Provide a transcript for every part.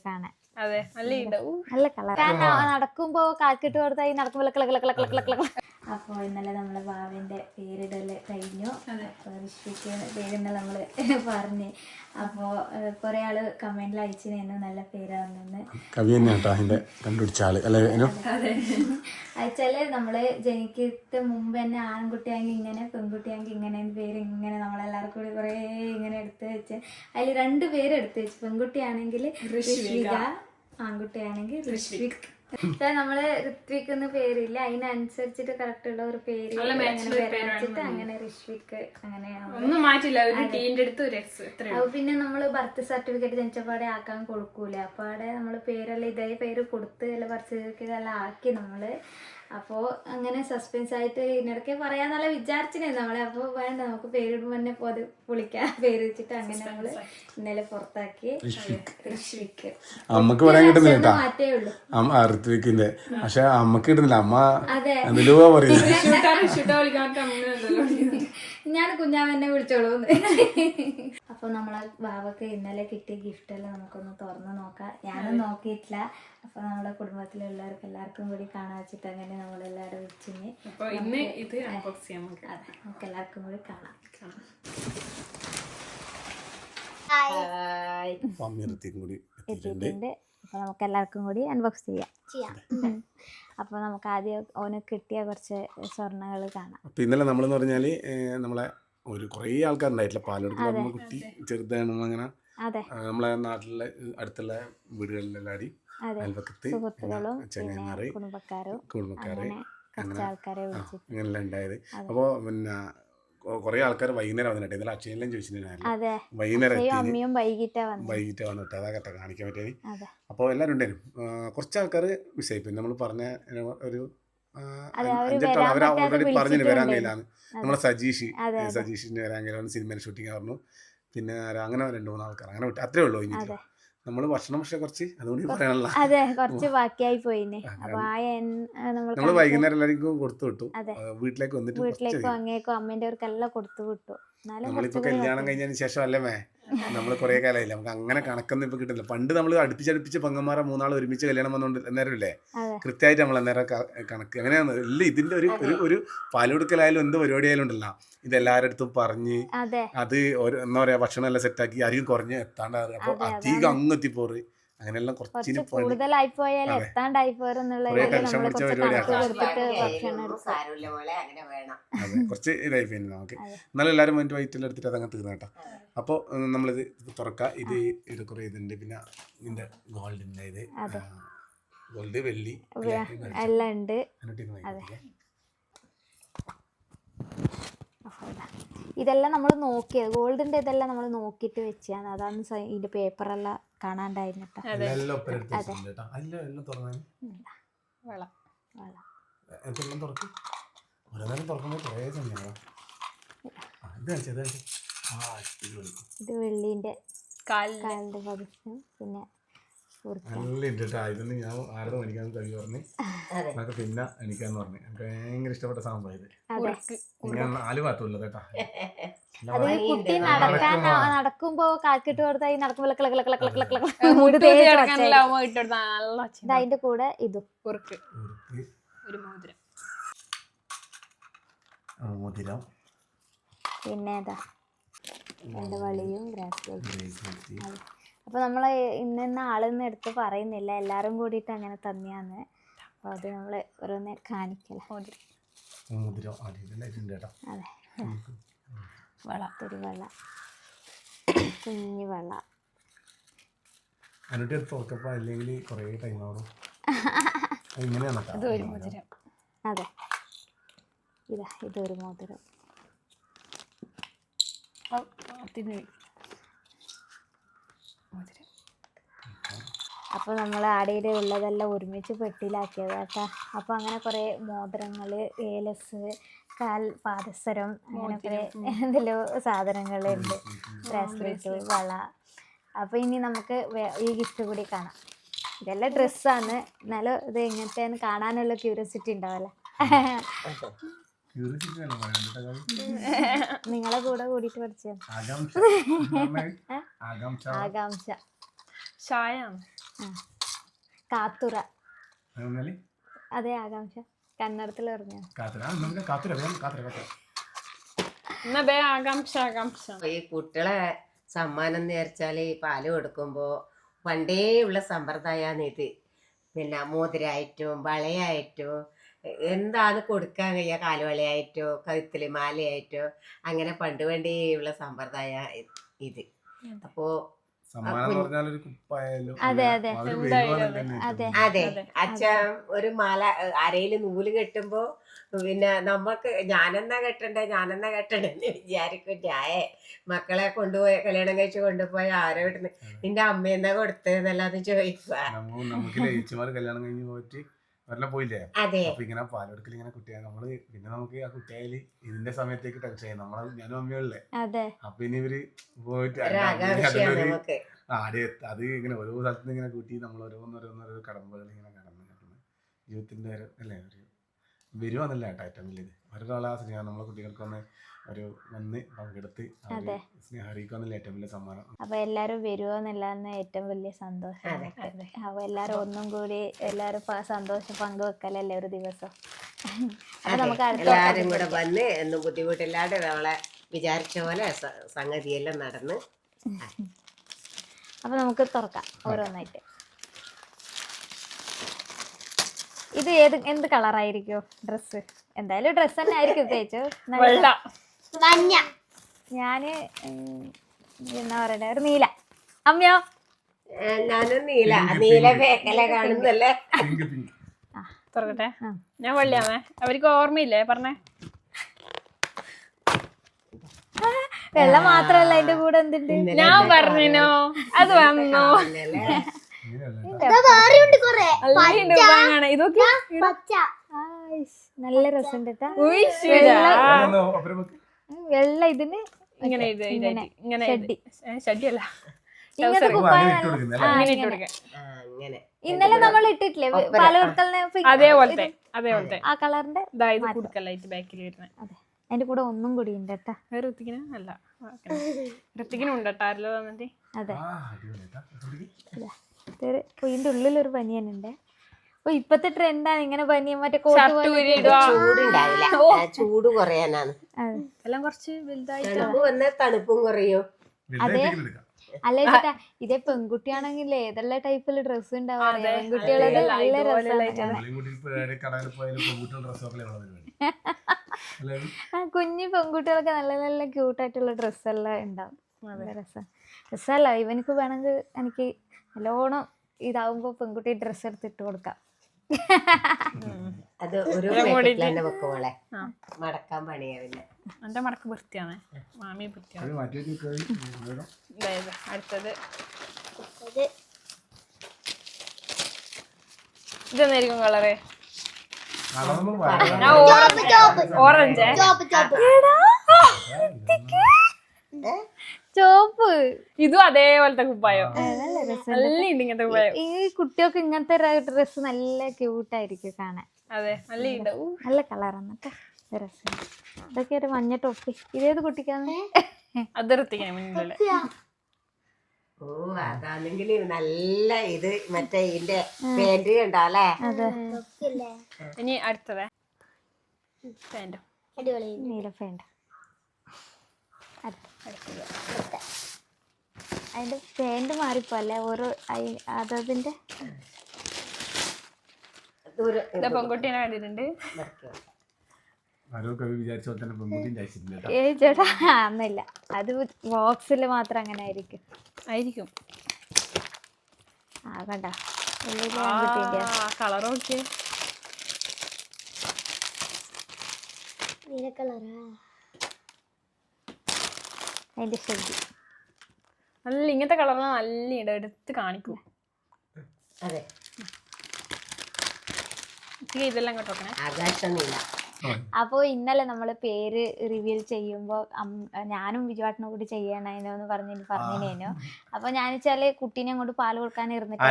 കാണാൻ അതെ നല്ല കളർ നടക്കുമ്പോ കാക്കിട്ട് കൊടുത്തായി നടക്കുമ്പോ അപ്പോൾ ഇന്നലെ നമ്മളെ ബാവിന്റെ പേരിടൽ കഴിഞ്ഞു. അപ്പോൾ ഋഷിക്ക് പേര് നമ്മൾ നമ്മൾ പറഞ്ഞ്. അപ്പോൾ കുറേ ആൾ കമന്റിൽ അയച്ചിരുന്നു നല്ല പേരാണെന്ന്. കവി തന്നെയാട്ടോ അതിന്റെ കണ്ടുപിടിച്ച ആൾ. അല്ലേ അനു? അയച്ചാൽ നമ്മൾ ജനിക്കത്തെ മുമ്പ് തന്നെ ആൺകുട്ടിയാങ്കിൽ ഇങ്ങനെ പെൺകുട്ടിയാങ്കിൽ ഇങ്ങനെ പേര് ഇങ്ങനെ നമ്മളെല്ലാവർക്കും കൂടി കുറേ ഇങ്ങനെ എടുത്ത് വെച്ച്. അതിൽ രണ്ട് പേര് എടുത്ത് വെച്ച്. പെൺകുട്ടിയാണെങ്കിൽ ഋഷ്വിക ആൺകുട്ടിയാണെങ്കിൽ ഋഷ്വിക് നമ്മൾ ഋത്വിക് എന്ന് പേരില്ല. അതിനനുസരിച്ചിട്ട് കറക്റ്റ് ഉള്ള ഒരു പേര് അങ്ങനെ വെച്ചിട്ട് അങ്ങനെ ഋഷ്വിക് അങ്ങനെ ഒന്നും മാറ്റില്ല. ഒരു ടീന്റെ അടുത്ത് ഒരു എക്സ് പിന്നെ നമ്മൾ ബർത്ത് സർട്ടിഫിക്കറ്റ് ജനിച്ചപ്പാടെ ആക്കാൻ കൊടുക്കൂല. അപ്പൊ അവിടെ നമ്മൾ പേരെല്ലാം ഇതേ പേര് കൊടുത്ത് അല്ല ബർത്ത് സർട്ടിഫിക്കറ്റ് എല്ലാം ആക്കി നമ്മൾ അപ്പോ അങ്ങനെ സസ്പെൻസ് ആയിട്ട് ഇതിനിടയ്ക്ക് പറയാന്നല്ല വിചാരിച്ചിരുന്നു നമ്മളെ. അപ്പൊ വേണ്ട നമുക്ക് പേരിടുമ്പോ തന്നെ പൊതു പൊളിക്കാം പേര് വെച്ചിട്ട് അങ്ങനെ നമ്മൾ ഇന്നലെ പുറത്താക്കി. ഋഷിക്ക് അമ്മയ്ക്ക് പറയാൻ കിട്ടുന്നില്ല കേട്ടാ മാറ്റേ ഉള്ളൂ. അമ്മ ഋത്വിക്കിന്റെ. പക്ഷെ അമ്മയ്ക്ക് കിട്ടുന്നില്ല. അമ്മ അതെ. പറയുന്നത് ഞാൻ കുഞ്ഞാമെന്നെ വിളിച്ചോളൂ. അപ്പൊ നമ്മളെ ബാബക്ക് ഇന്നലെ കിട്ടിയ ഗിഫ്റ്റ് എല്ലാം നമുക്കൊന്ന് തുറന്നു നോക്കാം. ഞാനും നോക്കിയിട്ടില്ല. അപ്പൊ നമ്മുടെ കുടുംബത്തിലുള്ളവർക്ക് എല്ലാവർക്കും കൂടി കാണാൻ വെച്ചിട്ട് അങ്ങനെ നമ്മളെല്ലാവരും വിളിച്ചിന് അപ്പൊ ഇന്ന് ഇത് അൺബോക്സ് ചെയ്യാം നമുക്ക് അതെ നമുക്ക് എല്ലാവർക്കും കൂടി കാണാം. കൂടി എത്തിയിട്ടുണ്ട്. എത്തിയിട്ടുണ്ട്. അപ്പൊ നമുക്ക് എല്ലാവർക്കും കൂടി അൺബോക്സ് ചെയ്യാം. അപ്പൊ നമുക്ക് ആദ്യം ഓന് കിട്ടിയ കുറച്ച് സ്വർണങ്ങൾ കാണാം. അപ്പൊ ഇന്നലെ നമ്മളെന്ന് പറഞ്ഞാൽ ഏഹ്, നമ്മളെ ഒരു കുറേ ആൾക്കാരുണ്ടായിട്ടില്ല. പാലെടുക്കുന്ന കുട്ടി ചെറുതാണ് അങ്ങനെ അതെ. നമ്മളെ നാട്ടിലെ അടുത്തുള്ള വീടുകളിലെല്ലാം ആടി അതെ. അയൽപക്കത്ത് ചങ്ങന്മാര് കുടുംബക്കാരും കുടുംബക്കാര് അങ്ങനെ വിളിച്ചു ഉണ്ടായത്. അപ്പോൾ പിന്നെ കുറേ ആൾക്കാർ വൈകുന്നേരം വന്നിട്ട് ഇന്നലെ അച്ഛനെല്ലാം ചോദിച്ചിട്ടുണ്ടായിരുന്നു വൈകുന്നേരം അമ്മയും വൈകിട്ടാ വന്നിട്ട് അതാ കാണിക്കാൻ പറ്റിയത് അപ്പൊ അപ്പോൾ എല്ലാവരും ഉണ്ടായിരുന്നു കുറച്ച് ആൾക്കാർ മിസ്സായി പിന്നെ നമ്മൾ പറഞ്ഞ ഒരു ഒരു ആ, അതെ, അവർ അഞ്ചെട്ട് അവർ ഓൾറെഡി പറഞ്ഞു വരാൻ. കഴിയില്ലാന്ന് നമ്മളെ സജീഷ്. സജീഷിന്റെ വരാൻ കഴിയില്ല സിനിമയിൽ ഷൂട്ടിങ് പറഞ്ഞു. പിന്നെ അങ്ങനെ രണ്ട് മൂന്ന് ആൾക്കാർ അങ്ങനെ വിട്ടു അത്രേ ഉള്ളൂ ഇനി. നമ്മൾ ഭക്ഷണം പക്ഷെ കുറച്ച് അതുകൊണ്ട് പറയാനുള്ള അതെ കുറച്ച് ബാക്കിയായി പോയിന്. നമ്മൾ വൈകുന്നേരം എല്ലാവർക്കും കൊടുത്തു വിട്ടു. വീട്ടിലേക്ക് വന്നിട്ട് വീട്ടിലേക്കും അങ്ങേക്കും അമ്മേന്റെ അവർക്കെല്ലാം കൊടുത്തു വിട്ടു. നമ്മളിപ്പോ കല്യാണം കഴിഞ്ഞതിന് ശേഷം അല്ലേ മേ? നമ്മൾ കുറെ കാലമായില്ല? നമുക്ക് അങ്ങനെ കണക്കൊന്നും ഇപ്പൊ കിട്ടില്ല പണ്ട് നമ്മൾ അടുപ്പിച്ചടുപ്പിച്ച് പെങ്ങന്മാരെ മൂന്നാൾ ഒരുമിച്ച് കല്യാണം വന്നോണ്ട് അന്നേരം ഇല്ലേ? കൃത്യമായിട്ട് നമ്മൾ അന്നേരം കണക്ക്. അങ്ങനെയാണ് ഇല്ല ഇതിന്റെ ഒരു ഒരു ഒരു പാലുകൊടുക്കലായാലും എന്ത് പരിപാടിയായാലും ഉണ്ടല്ലോ ഇത് എല്ലാവരുടെ അടുത്തും പറഞ്ഞ് അതെ. എന്താ പറയാ ഭക്ഷണം എല്ലാം സെറ്റാക്കി അരികും കുറഞ്ഞ് എത്താണ്ടാറ് അപ്പൊ അധികം അങ്ങ് എത്തിപ്പോറ്. അങ്ങനെയെല്ലാം കുറച്ചിന് കുറച്ച് കൂടുതലായി പോയാൽ. എത്താണ്ടായി പോരെന്നുള്ള കുറച്ച് പരിപാടിയാണ്. കണക്ക് കൊടുത്തിട്ട് ഭക്ഷണം പോലെ അങ്ങനെ വേണം. അതെ കുറച്ച് ഇതായി പിന്നെ നമുക്ക്. എന്നാലും എല്ലാവരും മറ്റു വൈറ്റിൽ എടുത്തിട്ട് അതങ്ങ് തീർന്നു കേട്ടോ. അപ്പോൾ നമ്മളിത് തുറക്ക. ഇത് ഇത് കുറേ ഇതുണ്ട് പിന്നെ ഇതിന്റെ ഗോൾഡിന്റെ ഇത് അതെ. ഗോൾഡ് വെള്ളി എല്ലാം ഉണ്ട്. ഇതെല്ലാം നമ്മൾ നോക്കിയത് ഗോൾഡിന്റെ ഇതെല്ലാം നമ്മൾ നോക്കിയിട്ട് വെച്ചാണ് അതാണ് ഇതിന്റെ പേപ്പറെല്ലാം കാണാണ്ടായിരുന്നു ഇത് കാണിച്ചേ, ആ ഇത് വെള്ളീന്റെ കാലിന്റെ. പിന്നെ നല്ല ഇതൊന്നും ഞാൻ ആരുടെ മേടിക്കാന്ന് കവി പറഞ്ഞു അതെ എന്നൊക്കെ പിന്നെ എനിക്കാന്ന് പറഞ്ഞു എനിക്ക് ഭയങ്കര ഇഷ്ടപ്പെട്ട സംഭവം ഇത് ഞാൻ നാല് ഭാഗത്തുള്ളത് കേട്ടാ അത് കുട്ടി നടക്കാൻ നടക്കുമ്പോ കാക്കിട്ട് കൊടുത്തായി നടക്കുമ്പോ അതിന്റെ കൂടെ ഇതും മോതിരം മോതിരം പിന്നെ ഏതാ രണ്ട് വളിയും ബ്രാസ്ലെറ്റ് ബ്രേസ്ലെറ്റ് അപ്പൊ നമ്മൾ ഇന്ന ആളെന്ന് എടുത്ത് പറയുന്നില്ല. എല്ലാരും കൂടിയിട്ട് അങ്ങനെ തന്നെയാന്ന് അപ്പോൾ അത് നമ്മൾ ഓരോന്ന് കാണിക്കല. വള. കുഞ്ഞു വള. അല്ലെങ്കിൽ കുറേ ടൈം ആവും. ഇങ്ങനെയാണ് ഇത് ഒരു മോതിരം. അതെ. ഇതാ ഇതൊരു മോതിരം അതിന് മോതിരം അപ്പോൾ നമ്മൾ ആടയുടെ ഉള്ളതെല്ലാം ഒരുമിച്ച് പെട്ടിയിലാക്കിയത് കേട്ടോ അപ്പോൾ അങ്ങനെ കുറേ മോതിരങ്ങൾ ഏലസ് കാൽ പാദസരം അങ്ങനെ കുറേ എന്തെല്ലോ സാധനങ്ങളുണ്ട് ബ്രാസ്ലെറ്റ് വള. അപ്പോൾ ഇനി നമുക്ക് ഈ ഗിഫ്റ്റ് കൂടി കാണാം. ഇതെല്ലാം ഡ്രസ്സാണ്. എന്നാലും ഇത് എങ്ങനത്തെയാണ് കാണാനുള്ള ക്യൂരിയോസിറ്റി ഉണ്ടാവല്ലേ? നിങ്ങളെ കൂടെ കൂടിയിട്ട് പഠിച്ചു? ആകാംക്ഷ. കാത്തുറ. അതെ ആകാംക്ഷ. കന്നഡത്തിൽ പറഞ്ഞു ആകാംക്ഷ ആകാംക്ഷ. ഈ കുട്ടികളെ സമ്മാനം എന്ന് വിചാരിച്ചാൽ ഈ പാൽ കൊടുക്കുമ്പോ പണ്ടേ ഉള്ള സമ്പ്രദായമാണ് ഇത് പിന്നെ മോതിരായിട്ടും വളയായിട്ടും എന്താണ് കൊടുക്കാൻ കഴിയുക കാലുവളയായിട്ടോ കഴുത്തിൽ മാലയായിട്ടോ. അങ്ങനെ പണ്ട് പണ്ടേ ഉള്ള സമ്പ്രദായ ഇത്. അപ്പോ അതെ, അതെ. അതെ. അച്ഛൻ ഒരു മാല അരയിൽ നൂൽ കെട്ടുമ്പോ പിന്നെ നമ്മക്ക് ഞാനെന്നാ കെട്ടണ്ടേ ഞാനെന്നാ കെട്ടണ്ടെന്ന് വിചാരിക്കും. ഞായ മക്കളെ കൊണ്ടുപോയ കല്യാണം കഴിച്ച് കൊണ്ടുപോയി ആരോ വീട്ടിൽ നിന്റെ അമ്മയെന്നാ എന്നാ കൊടുത്തതെന്നല്ലാതെ ചോദിക്കുക അവരെല്ലാം പോയില്ലേ? അപ്പൊ ഇങ്ങനെ പാലെടുക്കൽ ഇങ്ങനെ കുട്ടിയായി നമ്മൾ പിന്നെ നമുക്ക് ആ കുട്ടിയായാൽ ഇതിന്റെ സമയത്തേക്ക് ടച്ച് ആയി. നമ്മളെ ഞാനും അമ്മയുള്ളേ അതെ. അപ്പൊ ഇനി ഇവർ പോയിട്ട് ആടെ അത് ഇങ്ങനെ ഓരോ സ്ഥലത്ത് ഇങ്ങനെ കൂട്ടി നമ്മൾ ഓരോന്നോരോന്നോരോ കടമ്പകൾ ഇങ്ങനെ കടന്നു കടന്ന് ജീവിതത്തിന്റെ അല്ലേ ഒരു വരുവാന്നല്ല കേട്ടോ ഏറ്റവും വലിയത്. ഒരാളെ ആ സ്നേഹം നമ്മളെ കുട്ടികൾക്ക് തന്നെ ഒരു വന്ന് പങ്കെടുത്ത്. സ്നേഹം അറിയിക്കുവാന്നല്ല ഏറ്റവും വലിയ സമ്മാനം. അപ്പൊ എല്ലാരും വരുമോന്നില്ലാന്ന് ഏറ്റവും വലിയ സന്തോഷം. അപ്പൊ എല്ലാരും ഒന്നും കൂടി എല്ലാരും സന്തോഷം പങ്കുവെക്കലല്ലേ ഒരു ദിവസം. അതെ നമുക്ക് അടുത്ത എല്ലാരും കൂടെ വന്ന് എന്നും ബുദ്ധിമുട്ടില്ലാണ്ട് നമ്മളെ വിചാരിച്ച പോലെ സംഗതിയെല്ലാം നടന്ന്. അപ്പൊ നമുക്ക് തുറക്കാം ഓരോന്നായിട്ട്. ഇത് ഏത് എന്ത് കളറായിരിക്കും ഡ്രസ്സ്? എന്തായാലും ഡ്രസ് തന്നെ ആയിരിക്കും തേച്ചു വെള്ള. മഞ്ഞ. ഞാൻ എന്താ എന്നാ പറയണ്ടേ ഒരു നീല. അമ്മയോ? ഞാനും നീല. നീല വേക്കല കാണുന്നല്ലേ? തുറക്കട്ടെ. ഞാൻ വള്ളിയാമേ അവർക്ക് ഓർമ്മയില്ലേ? പറഞ്ഞേ. വെള്ളം മാത്രല്ല അതിന്റെ കൂടെ എന്തുണ്ട്? ഞാൻ പറഞ്ഞോ അത് വന്നോ. ഇതൊക്കെ നല്ല രസമുണ്ട് വെക്ക്. വെള്ള ഇതിന് ഇങ്ങനെ ഇത് ഇങ്ങനെ ഇതായിട്ട് ഇങ്ങനെ ഇത്. ഏ, ഷഡ്ഡിയല്ല. ഇങ്ങനത്തെ ഓ, അങ്ങനെ കുപ്പായം ഇട്ട് കൊടുക്കുന്നല്ലേ? ആ, ഇങ്ങനെ ഇട്ട് ഇങ്ങനെ. ആ, അങ്ങനെ ഇന്നലെ നമ്മൾ ഇട്ടിട്ടില്ലേ? അതേപോലത്തെ അതേപോലത്തെ. ആ കളറിന്റെ കൊടുക്കലായിട്ട് ബാക്കിൽ വരുന്നത് അതെ. അതിന്റെ കൂടെ ഒന്നും കൂടി ഉണ്ട് കേട്ടാ ഋത്തിക്കിന് അല്ല ഋത്തിക്കിനും ഉണ്ട് കേട്ടോ തന്നിട്ട് അതെ. ഇപ്പൊ ഇതിന്റെ ബനിയനുണ്ട് അപ്പൊ ഇപ്പത്തെ ട്രെൻഡാണ് ഇങ്ങനെ ബനിയൻ മറ്റേ കോട്ട് ഷർട്ട് പോലെ ഊരി ഇടുക. ചൂടുണ്ടാവില്ല. ആ, ചൂട് കുറയാനാണ്. അതെ. എല്ലാം കുറച്ച് വലുതായിട്ട് തണുപ്പ് വന്നാൽ തണുപ്പും കുറയും. അതെ. എടുക്കാം. അല്ല ചേട്ടാ ഇതേ പെൺകുട്ടിയാണെങ്കിൽ ഏതെല്ലാം ടൈപ്പിൽ ഡ്രസ്സ് ഉണ്ടാവാ അതെ, പെൺകുട്ടികളത് അതെ, നല്ല രസമാണ് കടയിൽ പോയാലും ഡ്രസ്സൊക്കെ പരിപാടി. അല്ലേ? ആ കുഞ്ഞു പെൺകുട്ടികളൊക്കെ നല്ല നല്ല ക്യൂട്ടായിട്ടുള്ള ഡ്രസ്സെല്ലാം ഉണ്ടാവും. നല്ല രസം. രസമല്ല ഇവനക്ക് വേണമെങ്കിൽ എനിക്ക് നല്ലോണം ഇതാവുമ്പോ പെൺകുട്ടി ഡ്രസ്സ് എടുത്തിട്ട് കൊടുക്കാം. അത് ഒരു ഞാൻ പാക്കറ്റിൽ വെക്കുമോളെ മടക്കാൻ പണിയാ പിന്നെ. എന്റെ മടക്ക് വൃത്തിയാണ്. മാമി വൃത്തിയാണ് അടുത്തത്. ഇതെന്നായിരിക്കും കളറ്? ഓറഞ്ച്. ഓറഞ്ച്. ചോപ്പ് ഇതും അതേപോലത്തെ കുപ്പായോ. നല്ല ഇങ്ങനത്തെ കുപ്പായോ. ഈ കുട്ടികൾക്ക് ഇങ്ങനത്തെ ഡ്രസ് നല്ല ക്യൂട്ടായിരിക്കും കാണാൻ. അതെ നല്ല ഉണ്ട് നല്ല കളറാണ് ഡ്രസ് രസം ഇതൊക്കെ ഒരു മഞ്ഞ ടോപ്പി ഇതേത് കുട്ടിക്കാണ്? അത് ഋത്തിക്കാണ് മുന്നിലുള്ള ഓ അതാണെങ്കിൽ നല്ല ഇത് മറ്റേ ഇതിന്റെ പാന്റ് കണ്ടാലേ അതെ. ഇനി അടുത്തത്. നീല പേണ്ട അതിന്റെ പേന്റ് മാറിപ്പോ അല്ലേ ഓരോ അതതിന്റെ പെൺകുട്ടീനെ കണ്ടിട്ടുണ്ട്. ഏ ചേട്ടാ അന്നില്ല. അത് ബോക്സിൽ മാത്രം അങ്ങനെ ആയിരിക്കും. ആയിരിക്കും. ആ കണ്ട? കളർ നോക്കിയേ. അതിന്റെ ശരി. നല്ല ഇങ്ങനത്തെ കളറിന് നല്ല ഇട എടുത്ത് കാണിക്കും. അതെ. ഇതെല്ലാം കേട്ടോ വെക്കണേ. ആകാശ നീല അപ്പോൾ ഇന്നലെ നമ്മൾ പേര് റിവീൽ ചെയ്യുമ്പോൾ ഞാനും വിജുവാട്ടിനെ കൂടി ചെയ്യണേനോ എന്ന് പറഞ്ഞു പറഞ്ഞേനു അപ്പൊ ഞാൻ വെച്ചാൽ കുട്ടീനെ അങ്ങോട്ട് പാൽ കൊടുക്കാൻ ഇരുന്നിട്ടില്ല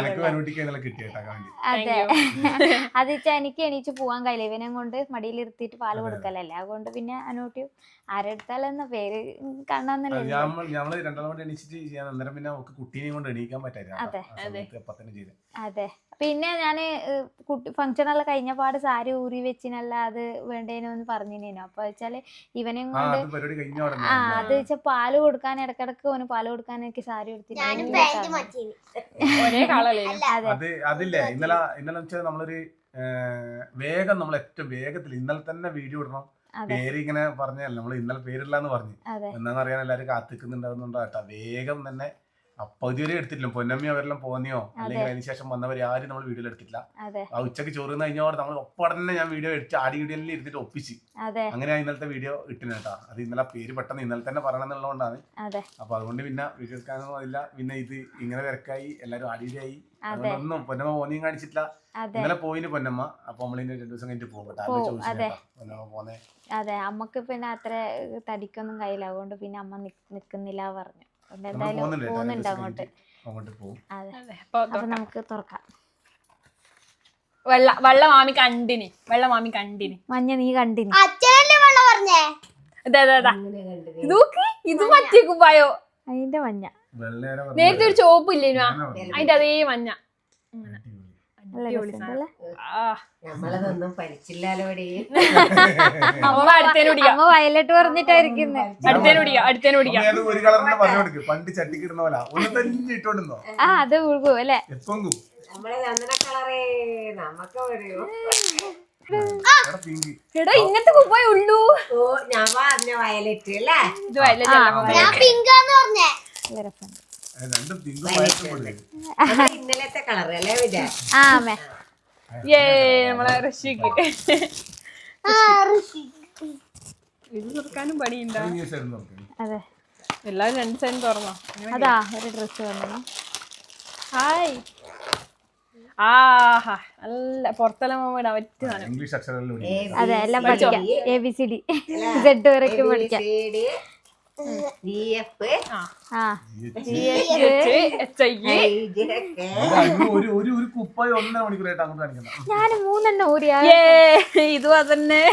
അതെ. അത് വെച്ചാൽ എനിക്ക് എണീച്ച് പോവാൻ കഴിയില്ല. ഇവനെ കൊണ്ട് മടിയിൽ ഇരുത്തിയിട്ട് പാൽ കൊടുക്കലല്ലേ അതുകൊണ്ട് പിന്നെ അനൂട്ടിയും ആരെടുത്താലെന്ന പേര് കാണാന്നല്ലേ അതെ, പിന്നെ ഞാൻ കുട്ടി ഫംഗ്ഷൻ കഴിഞ്ഞ പാട് സാരി ഊരി വെച്ചിനല്ല അത് വേണ്ടേനോ എന്ന് പറഞ്ഞിനേനു. അപ്പൊ വെച്ചാൽ ഇവനെയും ആ കൊണ്ട് ആ അത് വെച്ചാൽ പാൽ കൊടുക്കാൻ ഇടക്കിടക്ക് ഓന് പാൽ കൊടുക്കാൻ എനിക്ക് സാരി അതില്ലേ? ഇന്നലെ ഇന്നലെ വെച്ചാൽ നമ്മളൊരു വേഗം നമ്മൾ ഏറ്റവും വേഗത്തിൽ ഇന്നലെ തന്നെ വീഡിയോ ഇടണം. പേര് ഇങ്ങനെ പറഞ്ഞല്ല നമ്മൾ ഇന്നലെ പേരില്ലാന്ന് പറഞ്ഞു. അതെ. എന്താണെന്ന് അറിയാൻ എല്ലാവരും കാത്തിക്കുന്നുണ്ടാവുന്നുണ്ടോ കേട്ടോ വേഗം തന്നെ അപ്പൊ ഇതുവരെ എടുത്തിട്ടില്ല. പൊന്നമ്മി അവരെല്ലാം പോന്നിയോ? അല്ലെങ്കിൽ അതിന് ശേഷം വന്നവർ ആരും നമ്മൾ വീഡിയോയിൽ എടുത്തിട്ടില്ല. ആ ഉച്ചയ്ക്ക് ചോറ് കഴിഞ്ഞോടെ നമ്മൾ ഒപ്പം തന്നെ ഞാൻ വീഡിയോ എടുത്ത് ആടി വീഡിയോയിൽ ഇരുന്നിട്ട് ഒപ്പിച്ച്. അങ്ങനെ ഇന്നലത്തെ വീഡിയോ ഇട്ടിന് കേട്ടോ. അത് ഇന്നലെ പേര് പെട്ടെന്ന് ഇന്നലെ തന്നെ പറയണം എന്നുള്ളതുകൊണ്ടാണ് അതെ. അപ്പൊ അതുകൊണ്ട് പിന്നെ വീഡിയോ എടുക്കാനൊന്നും അതില്ല പിന്നെ ഇത് ഇങ്ങനെ തിരക്കായി. എല്ലാരും ആടിയിലായി അതൊന്നും ഒന്നും പൊന്നമ്മ പോന്നിയും കാണിച്ചിട്ടില്ല. ഇന്നലെ പോയിന് പൊന്നമ്മ. അപ്പൊ നമ്മളിന്റെ രണ്ടു ദിവസം കഴിഞ്ഞിട്ട് പോകും അതെ. കേട്ടോ. പൊന്നമ്മ പോന്നെ. അതെ. അമ്മയ്ക്ക് പിന്നെ അത്ര തടിക്കൊന്നും കയ്യില്ല അതുകൊണ്ട് പിന്നെ അമ്മ നിക്ക് നിക്കുന്നില്ല പറഞ്ഞു. അതുകൊണ്ട് എന്തായാലും പോകുന്നുണ്ട്. അങ്ങോട്ട്. പോകും. അപ്പൊ നമുക്ക് തുറക്കാം. വെള്ള വെള്ള മാമി കണ്ടിന്. വെള്ള മാമി കണ്ടിന്. മഞ്ഞ നീ കണ്ടിനി. അച്ഛനല്ലേ വെള്ള പറഞ്ഞേ? നോക്ക്. ഇത് മറ്റേ കുപ്പായോ അതിന്റെ മഞ്ഞ. നേരത്തെ ഒരു ചോപ്പ് ഇല്ലേനു അതിന്റെ അതേ മഞ്ഞ അടിപൊളി. നല്ല അടിപൊളി രസമുണ്ടല്ലേ ആ നമ്മളതൊന്നും പഠിച്ചില്ലാലോടി. അമ്മ വയലറ്റ് ഒരു പറഞ്ഞു കൊടുക്ക്? പണ്ട് പോലെ. ഒന്ന് തന്നെ ഇട്ടോണ്ടിരുന്നോ ആ അത് ഉൾക്കും അല്ലേ? നമ്മളെ ചന്ദന കളറേ നമുക്ക് എടാ ഇങ്ങനത്തെ കുപ്പായ ഉള്ളൂ. ഓ ഞാൻ പറഞ്ഞ വയലറ്റ് അല്ലേ? ഇത് വയലറ്റ് ഞാൻ പിങ്കാന്ന് പറഞ്ഞേ. ഇന്നലത്തെ കളർ അല്ലേ ആമേ അമ്മേ. ഏ നമ്മളെ ഋഷിക്ക്. ഇത് തുറക്കാനും പണിയുണ്ടോ? അതെ. എല്ലാവരും രണ്ട് സൈഡും തുറന്നോ? അതാ ഒരു ഡ്രസ്സ് വന്നു. ഹായ്. ആഹാ നല്ല പുറത്തെല്ലാം പോകുമ്പോൾ ഇംഗ്ലീഷ് അക്ഷരങ്ങളിൽ അതെ എല്ലാം പഠിക്കാം. A B C D. Z വരയ്ക്ക് പഠിക്കാം. ഡി എഫ് ആ. ആ. എച്ച് ഐ ഒരു ഒരു ഒരു കുപ്പായി ഒന്നര മണിക്കൂറായിട്ട് അങ്ങോട്ട് കാണിക്കണം ഞാൻ മൂന്നെണ്ണം ഊരിയാ ഇതും അതന്നെ.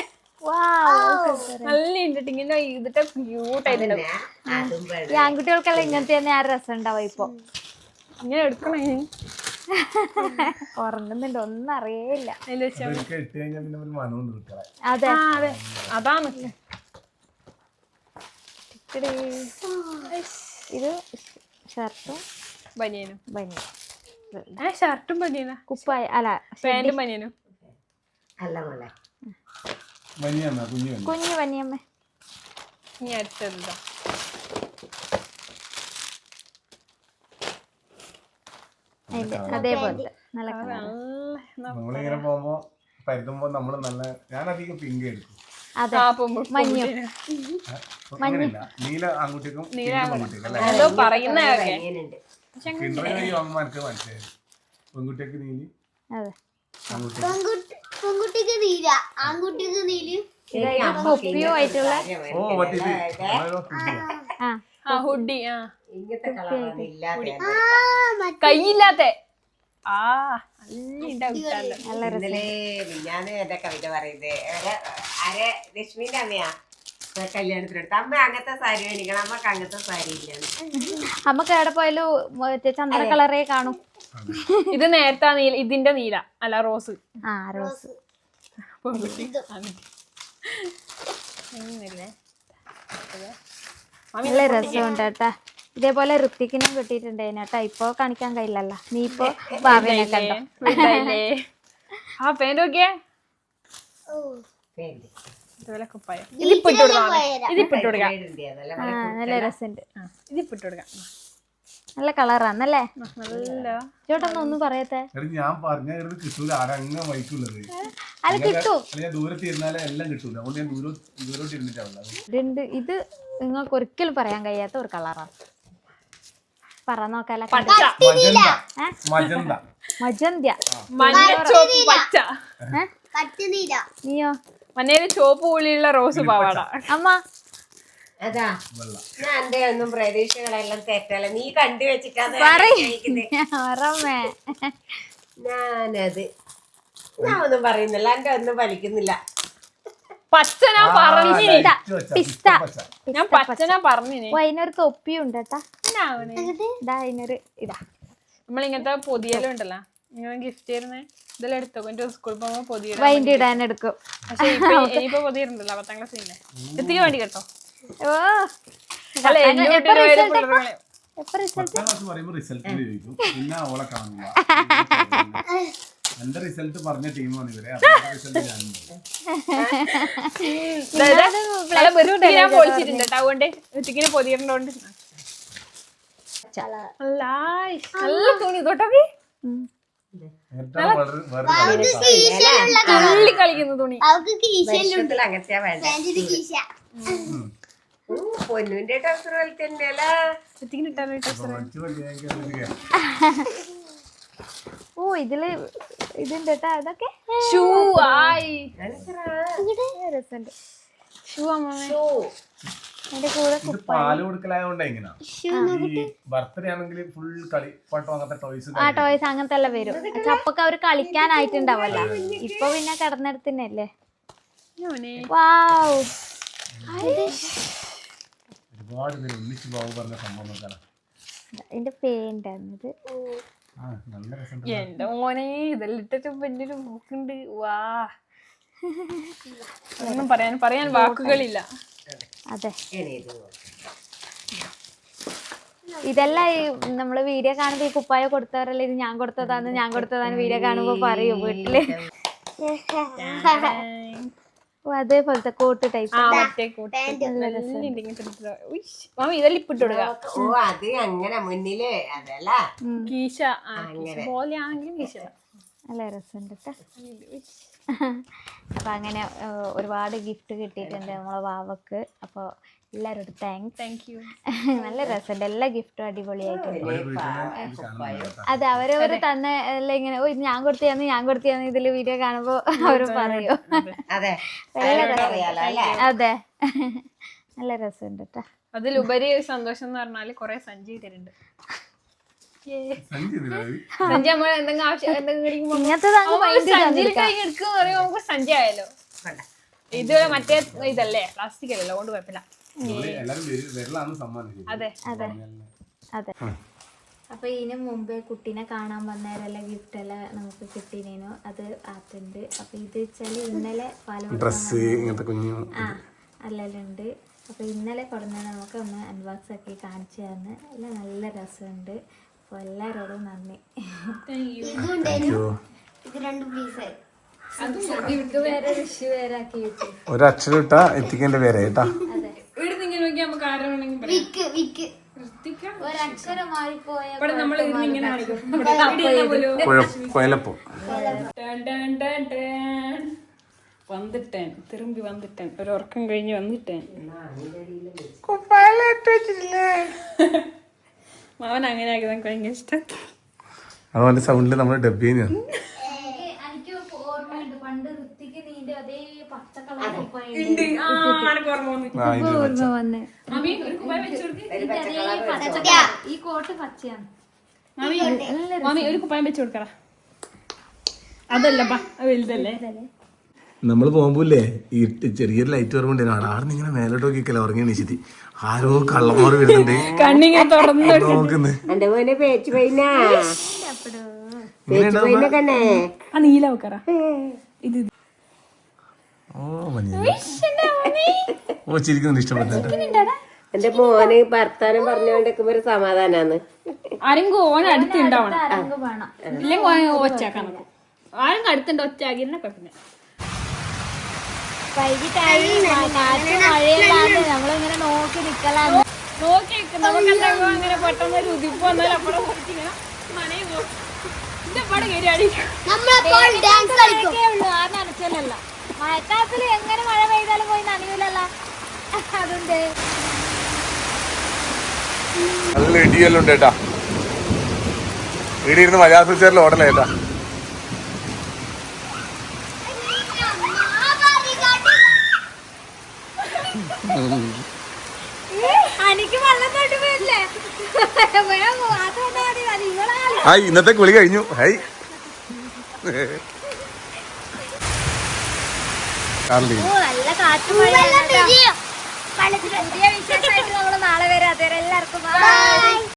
നല്ല ഇങ്ങനെ ഇതിട്ട് ക്യൂട്ട് ആയിട്ടുണ്ടാവും ഈ ആൺകുട്ടികൾക്കെല്ലാം ഇങ്ങനത്തെ തന്നെ ആ രസം ഉണ്ടാവും ഇപ്പൊ. ഇങ്ങനെ എടുക്കണേ ഉറങ്ങുന്നുണ്ട് ഒന്നും അറിയേയില്ല. അതിൽ വെച്ചാൽ ഇതൊക്കെ ഇട്ട് കഴിഞ്ഞാൽ പിന്നെ ഒരു മണമുണ്ട് കുട്ടികളെ അതെ ആ അതെ അതാണ് ഇത്തിരി. ഇത്? ഷർട്ടും ബനിയനും. ബനിയനും. ആ ഷർട്ടും ബനിയനാ? കുപ്പായ അല്ല പാന്റും ബനിയനും. അല്ല മോളെ. കുഞ്ഞു ബനിയമ്മ. ഇനി അടുത്തതാ അതേപോലെ നല്ല കളർ നല്ല നമ്മളിങ്ങനെ പോകുമ്പോ പരുതുമ്പോ നമ്മൾ നല്ല ഞാൻ അധികം പിങ്ക് എടുക്കും. അതെ. മഞ്ഞും. അങ്ങനെയില്ല നീല ആൺകുട്ടിക്കും പെൺകുട്ടിക്കും എന്തോ അമ്മമാർക്ക് മനസ്സിലായി. പെൺകുട്ടിക്ക് നീലി അതെ. പെൺകുട്ടിക്ക് നീല ആൺകുട്ടിക്ക് നീലയും. കുപ്പിയും ആയിട്ടുള്ള ഓ. ആ. ആ. ഹുഡി ആ. നല്ല രസം ഇന്നലെ എന്റെ കവിത പറയുന്നത് ആരെ ലക്ഷ്മിന്റെ അമ്മയാ. കല്യാണത്തിനെടുത്ത് അമ്മ അങ്ങനത്തെ സാരി മേടിക്കണം അമ്മയ്ക്ക് അങ്ങനത്തെ സാരി ഇല്ലാന്ന്. നമുക്ക് എവിടെ പോയാലും മറ്റേ ചന്ദ്ര കളറേ കാണും. ഇത് നേരത്തെ നീല ഇതിന്റെ നീല. അല്ല റോസ്. ആ റോസ്. നല്ല രസമുണ്ട് കേട്ടാ ഇതേപോലെ ഋത്തിക്കിനും കിട്ടിയിട്ടുണ്ടായിന് കേട്ടാ. ഇപ്പൊ കാണിക്കാൻ കഴിയില്ലല്ലോ. നീ ഇപ്പൊ ഭാവിനെ കണ്ടോ? ആ. ഇതുപോലെ കുപ്പായം ഇതിപ്പോ ഇട്ട് കൊടുക്കാം. മാമി. ഇതിപ്പോ ഇട്ട് കൊടുക്കാം. ആ നല്ല രസമുണ്ട്. ആ, ഇതിപ്പോ ഇട്ട് കൊടുക്കാം. നല്ല കളറാന്നല്ലേ? നല്ല ചേട്ടൻ ഒന്നും പറയത്തെ? ഞാൻ പറഞ്ഞത് കിട്ടൂല. ആരങ്ങ വൈക്കുള്ളത് അത് കിട്ടും. അല്ലെങ്കിൽ ദൂരത്ത് ഇരുന്നാലേ എല്ലാം കിട്ടൂല. അതുകൊണ്ട് ഞാൻ ദൂരം ദൂരോട്ട് ഇരുന്നിട്ടാവുള്ളത് ഇത് നിങ്ങൾക്ക് ഒരിക്കലും പറയാൻ കഴിയാത്ത ഒരു കളറാണ് പറ നോക്കാലോ. മജന്ത. മജന്ത. നീയോ? മന്നേൽ ചോപ്പ് പുള്ളിയുള്ള റോസ് പാവാട. അമ്മ. അതാ. ഞാൻ എന്റെ ഒന്നും പ്രതീക്ഷകളെല്ലാം തെറ്റല്ല. നീ കണ്ടു വെച്ചിട്ടാണ് പറമേ ഞാനത്. ഞാൻ ഒന്നും പറയുന്നില്ല. എന്റെ ഒന്നും വലിക്കുന്നില്ല. പിസ്ത ഞാൻ അതിനൊരു തൊപ്പിയുണ്ട് കേട്ടാ. എന്നാവണ് ഇതാ അതിനൊരു ഇതാ. നമ്മളിങ്ങനത്തെ പൊതിയലും ഉണ്ടല്ലോ ഇങ്ങനെ ഗിഫ്റ്റ് ചെയ്യുന്നേ ഇതെല്ലാം എടുത്തോ? എന്റെ സ്കൂളിൽ പോകുമ്പോ പൊതിയ വൈൻഡ് ഇടാൻ എടുക്കും. പക്ഷേ ഇപ്പൊ ഇനിയിപ്പോ പൊതിയിട്ടുണ്ടല്ലോ പത്താം ക്ലാസ് പിന്നെ എത്തിക്ക് വേണ്ടി കേട്ടോ. ഓ. അല്ല എന്റെ എപ്പോ വീട്ടിൽ പിള്ളേരെ എപ്പോ? റിസൾട്ട് പത്താം ക്ലാസ് പറയുമ്പോൾ റിസൾട്ട് ചോദിക്കും പിന്നെ അവളെ കാണില്ല എന്റെ റിസൾട്ട് പറഞ്ഞ ടീമാണ് ഇവരെ. റിസൾട്ട്. ഞാൻ അല്ല നല്ല തുണി തൊട്ടൊക്കെ തുള്ളി കളിക്കുന്ന തുണി. അങ്ങനത്തെ വേണ്ട? പൊന്നുവിന്റെ ടൗസർ പോലെ തന്നെയല്ല ഓ ഇതിൽ ഇതുണ്ട് കേട്ടാ അതൊക്കെ ഷൂ ആയി. രസമുണ്ട് ഷൂ അമ്മ ഷൂ. ഇത് പാൽ കൊടുക്കലായോണ്ട് എങ്ങനെയാ ഈ ബർത്ത്ഡേ ആണെങ്കിൽ ഫുൾ കളി പാട്ടോ അങ്ങനത്തെ ടോയ്സ് ആ ടോയ്സ് അങ്ങനത്തെ എല്ലാം വരും. അപ്പൊക്കെ അവർ കളിക്കാനായിട്ടുണ്ടാവല്ല. ഇപ്പൊ പിന്നെ കിടന്നിടത്തന്നെയല്ലേ വാവ്. ഒരുപാട് പേര് ഒന്നിച്ച് ബാബു പറഞ്ഞ സംഭവം നല്ല രസം എന്റെ മോനെ ഇതെല്ലാം ഇട്ടിട്ട് വലിയ ഒരു മൂക്കുണ്ട്. വാ. ഒന്നും പറയാൻ പറയാൻ വാക്കുകളില്ല. അതെ. ഇതെല്ലാം ഈ നമ്മൾ വീഡിയോ കാണുമ്പോ ഈ കുപ്പായ കൊടുത്തവരല്ലേ ഇത് ഞാൻ കൊടുത്തതാന്ന് ഞാൻ കൊടുത്തതാന്ന് വീഡിയോ കാണുമ്പോ പറയൂ വീട്ടിൽ. ഓ അതേപോലത്തെ കോട്ട് ടൈപ്പ് അല്ലേ രസം കൂട്ടി. മാമി ഇതെല്ലാം ഇപ്പിട്ട് കൊടുക്ക ഓ അത് അങ്ങനെ മുന്നിൽ അതല്ല. കീശ ആ, കീശ പോലെ ആണെങ്കിലും കീശ നല്ല രസമുണ്ട് ട്ടോ. അപ്പൊ അങ്ങനെ ഒരുപാട് ഗിഫ്റ്റ് കിട്ടിയിട്ടുണ്ട് നമ്മളെ വാവക്ക്. അപ്പൊ എല്ലാവരോടും താങ്ക്സ് താങ്ക് യു നല്ല രസമുണ്ട്. എല്ലാ ഗിഫ്റ്റും അടിപൊളിയായിട്ടുണ്ട്. അതെ. അവരവര് തന്നെ എല്ലാം ഇങ്ങനെ ഓ ഇത് ഞാൻ കൊടുത്തിയാന്ന് ഞാൻ കൊടുത്തിയാന്ന് ഇതിൽ വീഡിയോ കാണുമ്പോ അവർ പറയും. അതെ. നല്ല രസമുണ്ട്. കേട്ടോ അതിലുപരി സന്തോഷം എന്ന് പറഞ്ഞാൽ കൊറേ സഞ്ചി തരുന്നുണ്ട്. സഞ്ജി നമ്മൾ എന്തെങ്കിലും ആവശ്യം എന്തെങ്കിലും കൈ നമുക്ക് സഞ്ചി ആയാലോ ഇത് മറ്റേ ഇതല്ലേ പ്ലാസ്റ്റിക് അല്ലല്ലോ അതുകൊണ്ട് കുഴപ്പമില്ല. അതെ. അതെ. അതെ. അപ്പൊ ഇതിന് മുമ്പേ കുട്ടീനെ കാണാൻ വന്നേരല്ല ഗിഫ്റ്റ് എല്ലാം നമുക്ക് കിട്ടിനേനു. അത് ആത്തുണ്ട് അപ്പൊ ഇത് വെച്ചാൽ ഇന്നലെ ഡ്രസ് ഡ്രസ്സ് ഇങ്ങനത്തെ കുഞ്ഞു ആ അല്ലെല്ലാം ഉണ്ട് അപ്പൊ ഇന്നലെ കൊടുന്ന നമുക്ക് ഒന്ന് അൺബോക്സ് ആക്കി കാണിച്ചു തന്ന്. എല്ലാം നല്ല രസമുണ്ട്. അപ്പൊ എല്ലാരോടും നന്ദി. ഒരക്ഷരം ഇട്ടാ എത്തിക്കേണ്ട പേരെ കേട്ടാ. വന്നിട്ടേൻ. തിരുമ്പി വന്നിട്ടേൻ. ഒരു ഉറക്കം കഴിഞ്ഞ് വന്നിട്ടേൻ. മാവൻ അങ്ങനെ ആക്കി നമുക്ക് ഭയങ്കര ഇഷ്ടം. അതുപോലെ സൗണ്ടിൽ നമ്മൾ ഡബ് ചെയ്യുന്നു ഈ കോട്ട് പച്ചയാണ്. മാമി ഒരു കുപ്പായം വെച്ച് കൊടുക്കറ അതല്ല വലുതല്ലേ? നമ്മൾ പോകുമ്പോല്ലേ ഈ ചെറിയൊരു ലൈറ്റ് വരുമ്പോണ്ട് ആടെ ഇങ്ങനെ മേലോട്ട് നോക്കിക്കല ഉറങ്ങി എണീച്ചിട്ട് ആരോ കള്ളമാറി വരുന്നുണ്ട്. കണ്ണിങ്ങനെ തുറന്ന് നോക്കുന്നു? എന്റെ മോനെ പേച്ചു പോയിന പേച്ചു പോയിന കണ്ണേ ആ നീല വെക്കറ ഇത് ഇത്. ഓ മഞ്ഞ. ഓ ചിരിക്കുന്നുണ്ട് എന്റെ മോന് ഭർത്താനം പറഞ്ഞോണ്ടൊക്കെ ഒരു സമാധാനാണ് ആരെങ്കിലും ഓൻ അടുത്തുണ്ടാവണം. ഇല്ലെങ്കിൽ ഓൻ ആരെങ്കിലും അടുത്തുണ്ട് ഒച്ചാക്കിയിരുന്ന കുഴപ്പമില്ല. വൈകിട്ടായി കാറ്റ് മഴയല്ലാണ്ട് നമ്മളിങ്ങനെ നോക്കി നിക്കലാണ്. നോക്കി അങ്ങനെ പെട്ടെന്ന് ഒരു ഉതിപ്പ് വന്നാൽ മനയും കയറി ഉള്ളൂ. ആ മഴക്കാലത്തിൽ എങ്ങനെ മഴ പെയ്താലും പോയി നനയൂലല്ല. അതുണ്ട്. നല്ല ഇടിയെല്ലാം ഉണ്ട് ഏട്ടാ ഇടിയിരുന്ന് മലയാള ഓടലേട്ടാ ഹായ് ഇന്നത്തെ കുളി കഴിഞ്ഞു. ഹായ്. നാളെ വരെ. അതുവരെ എല്ലാവർക്കും.